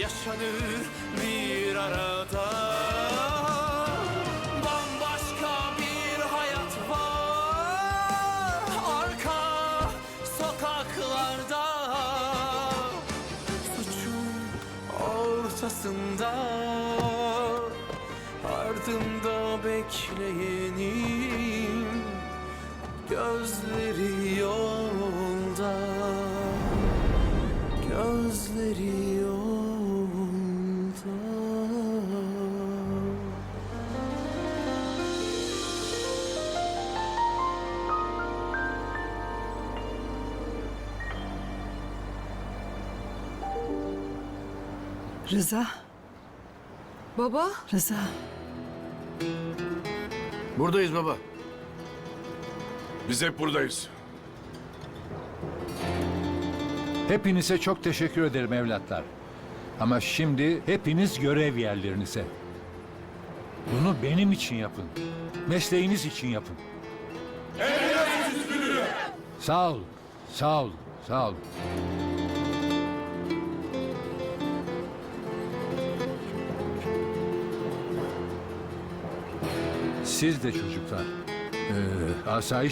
yaşanır bir arada. Bambaşka bir hayat var Arka sokaklarda. Suçun ortasında Ardımda bekleyenim. Gözleri Gözleri yolda Rıza, Baba, Rıza. Buradayız baba. Biz hep buradayız. Hepinize çok teşekkür ederim evlatlar. Ama şimdi hepiniz görev yerlerinize. Bunu benim için yapın. Mesleğiniz için yapın. Sağ ol, sağ ol, sağ ol. Siz de çocuklar. Ee, asayiş